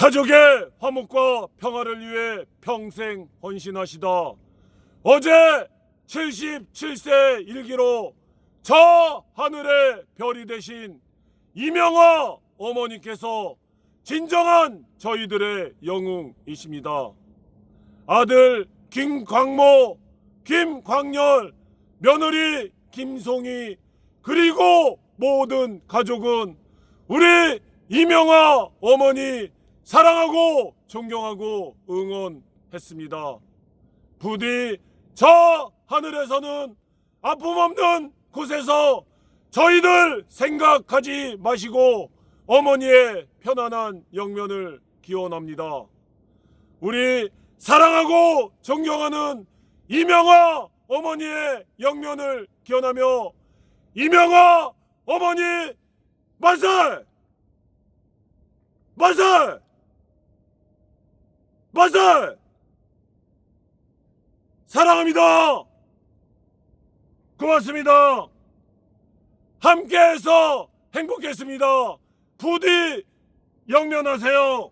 가족의 화목과 평화를 위해 평생 헌신하시다. 어제 77세 일기로 저 하늘의 별이 되신 이명화 어머니께서 진정한 저희들의 영웅이십니다. 아들 김광모, 김광열, 며느리 김송이 그리고 모든 가족은 우리 이명화 어머니 사랑하고 존경하고 응원했습니다. 부디 저 하늘에서는 아픔 없는 곳에서 저희들 생각하지 마시고 어머니의 편안한 영면을 기원합니다. 우리 사랑하고 존경하는 이명화 어머니의 영면을 기원하며 이명화 어머니 만살! 만살! 만살! 사랑합니다. 고맙습니다. 함께해서 행복했습니다. 부디 영면하세요.